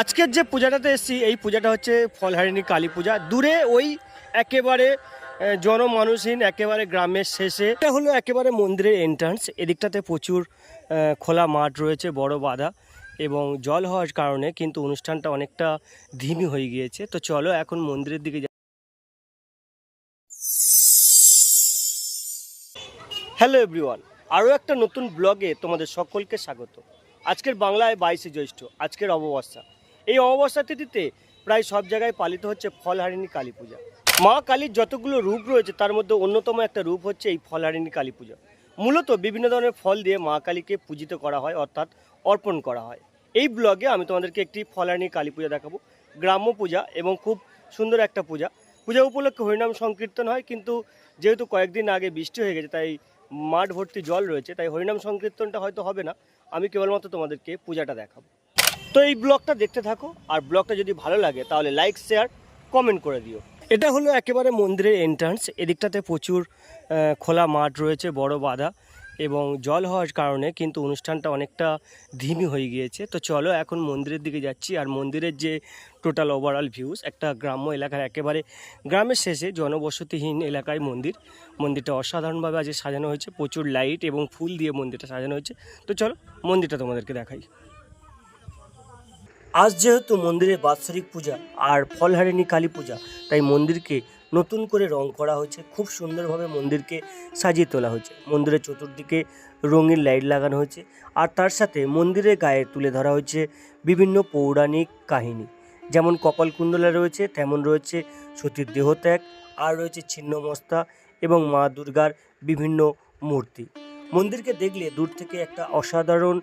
আজকের যে পূজাটাতে এসেছি, এই পূজাটা হচ্ছে ফলহারিণী কালী পূজা। দূরে ওই একেবারে জনমানুষহীন, একেবারে গ্রামের শেষে। এটা হলো একেবারে মন্দিরের এন্ট্রান্স এদিকটাতে প্রচুর খোলা মাঠ রয়েছে, বড় বাধা এবং জল হওয়ার কারণে কিন্তু অনুষ্ঠানটা অনেকটা ধিমি হয়ে গিয়েছে। তো চলো এখন মন্দিরের দিকে হ্যালো এভরিওয়ান আরও একটা নতুন ব্লগে তোমাদের সকলকে স্বাগত। আজকের বাংলায় বাইশে জ্যৈষ্ঠ, আজকের অমাবস্যা। এই অমাবস্যা তিথিতে প্রায় সব জায়গায় পালিত হচ্ছে ফলহারিণী কালী পূজা। মা কালীর যতগুলো রূপ রয়েছে, তার মধ্যে অন্যতম একটা রূপ হচ্ছে এই ফলহারিণী কালী পূজা। মূলত বিভিন্ন ধরনের ফল দিয়ে মা কালীকে পূজিত করা হয়, অর্থাৎ অর্পণ করা হয়। এই ব্লগে আমি তোমাদেরকে একটি ফলহারিণী কালী পূজা দেখাবো। গ্রাম্য পূজা এবং খুব সুন্দর একটা পূজা। পূজা উপলক্ষে হরিনাম সংকীর্তন হয়, কিন্তু যেহেতু কয়েকদিন আগে বৃষ্টি হয়ে গেছে, তাই মাঠ ভর্তি জল রয়েছে, তাই হরিনাম সংকীর্তনটা হয়তো হবে না। আমি কেবলমাত্র তোমাদেরকে পূজাটা দেখাবো। তো এই ব্লগটা দেখতে থাকো, আর ব্লগটা যদি ভালো লাগে, তাহলে লাইক শেয়ার কমেন্ট করে দিও। এটা হলো একেবারে মন্দিরের এন্ট্রান্স এদিকটাতে প্রচুর খোলা মাঠ রয়েছে, বড় বাধা, এবং জল হওয়ার কারণে কিন্তু অনুষ্ঠানটা অনেকটা ধিমি হয়ে গিয়েছে। তো চলো এখন মন্দিরের দিকে যাচ্ছি, আর মন্দিরের যে টোটাল ওভারঅল ভিউজ একটা গ্রাম্য এলাকার একেবারে গ্রামের শেষে জনবসতিহীন এলাকায় মন্দির। মন্দিরটা অসাধারণভাবে আজ সাজানো হয়েছে, প্রচুর লাইট এবং ফুল দিয়ে মন্দিরটা সাজানো হয়েছে। তো চলো মন্দিরটা তোমাদেরকে দেখাই। আজ যেহেতু মন্দিরে বাৎসরিক পূজা আর ফলহারিণী কালী পূজা, তাই মন্দিরকে নতুন করে রং করা হয়েছে। খুব সুন্দরভাবে মন্দিরকে সাজিয়ে তোলা হয়েছে। মন্দিরের চতুর্দিকে রঙিন লাইট লাগানো হয়েছে আর তার সাথে মন্দিরের গায়ে তুলে ধরা হয়েছে বিভিন্ন পৌরাণিক কাহিনী। যেমন কপালকুণ্ডলা রয়েছে, তেমন রয়েছে সতীর দেহত্যাগ, আর রয়েছে ছিন্নমস্তা এবং মা দুর্গার বিভিন্ন মূর্তি। মন্দিরকে দেখলে দূর থেকে একটা অসাধারণ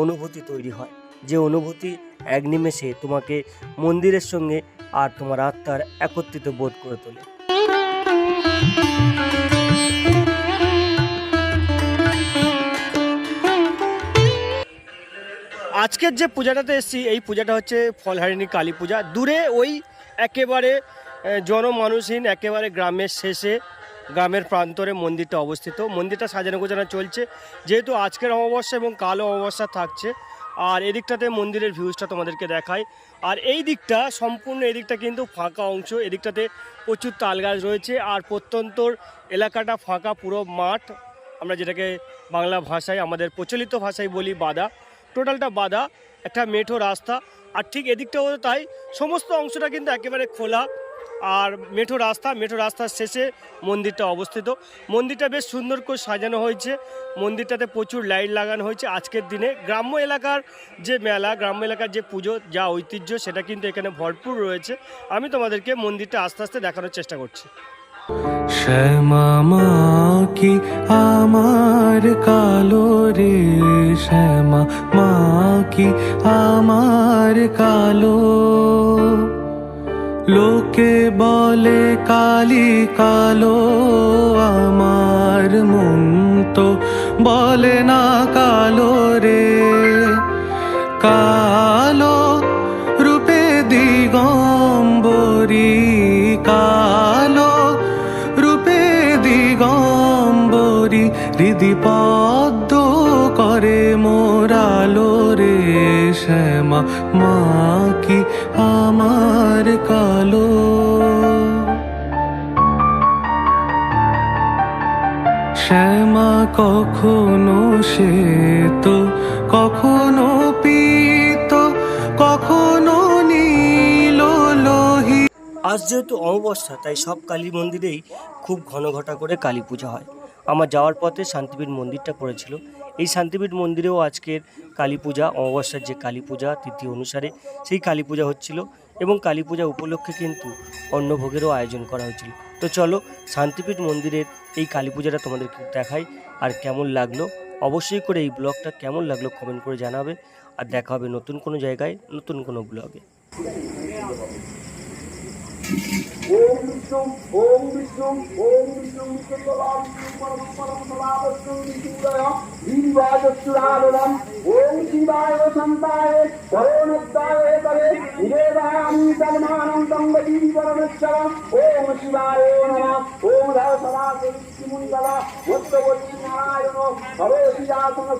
অনুভূতি তৈরি হয়। যে অনুভূতি এক নিমেষে তোমাকে মন্দিরের সঙ্গে আর তোমার আত্মার একত্রিত বোধ করে তোলে। আজকের যে পূজাটাতে এসেছি, এই পূজাটা হচ্ছে ফলহারিণী কালী পূজা। দূরে ওই একেবারে জনমানুষহীন একেবারে গ্রামের শেষে, গ্রামের প্রান্তরে মন্দিরটা অবস্থিত। মন্দিরটা সাজানো গোছানো চলছে। যেহেতু আজকের অমাবস্যা এবং কালো অমাবস্যা থাকছে আর এদিকটাতে মন্দিরের ভিউজটা তোমাদেরকে দেখায় আর এই দিকটা, সম্পূর্ণ এদিকটা কিন্তু ফাঁকা অংশ। এদিকটাতে প্রচুর তাল গাছ রয়েছে আর প্রত্যন্তর এলাকাটা ফাঁকা, পুরো মাঠ। আমরা যেটাকে বাংলা ভাষায়, আমাদের প্রচলিত ভাষায় বলি বাদা। টোটালটা বাদা, একটা মেঠো রাস্তা। আর ঠিক এদিকটাও তাই, সমস্ত অংশটা কিন্তু একেবারে খোলা। আর মেঠো রাস্তা, মেঠো রাস্তার শেষে মন্দিরটা অবস্থিত। মন্দিরটা বেশ সুন্দর করে সাজানো হয়েছে। মন্দিরটাতে প্রচুর লাইট লাগানো হয়েছে। আজকের দিনে গ্রাম্য এলাকার যে মেলা, গ্রাম্য এলাকার যে পুজো, যা ঐতিহ্য, সেটা কিন্তু এখানে ভরপুর রয়েছে। আমি তোমাদেরকে মন্দিরটা আস্তে আস্তে দেখানোর চেষ্টা করছি। শ্যামা কি আমার কালো রে? শ্যামা মা কি আমার কালো? লোকে বলে, কালি কালো আমার মন তো বলে না কালো রে। কালো রূপে দিগম্বরী, কালো রূপে দিগম্বরী, হৃদি পদ্ম করে মোরালো রে, শ্যামা মা কি আমার কখনো সে তো কখনো পিত, কখনো নীল লোহি। আজ যেহেতু অমাবস্যা, তাই সব কালী মন্দিরেই খুব ঘন ঘটা করে কালী পূজা হয়। আমার যাওয়ার পথে শান্তিপীঠ মন্দিরটা পড়েছিল। এই শান্তিপীঠ মন্দিরেও আজকের কালী পূজা, অমাবস্যার যে কালী পূজা তিথি অনুসারে সেই কালী পূজা হচ্ছিল এবং কালী পূজা উপলক্ষে কিন্তু অন্নভোগেরও আয়োজন করা হয়েছিল। তো চলো শান্তিপীঠ মন্দিরের এই কালী পূজাটা তোমাদেরকে দেখাই আর কেমন লাগল। অবশ্যই করে এই ব্লগটা কেমন লাগল কমেন্ট করে জানাবে। আর দেখা হবে নতুন কোনো জায়গায়, নতুন কোনো ব্লগে। ஓம் விஷ்ணு ஓம் விஷ்ணு ஓம் விஷ்ணு ஜீவாஜஸ்துராதனம் ஓம் சிவாய சந்தாய பரோணத்தாய பலே நிவேதாமி தன்மானம் தம்பதி பரமேஸ்வரம் ஓம் சிவாய நம ஓம் தரசனா சுருத்தி முந்தல ஒத்த ஒத்தி நாராயணோ சரோசியாசன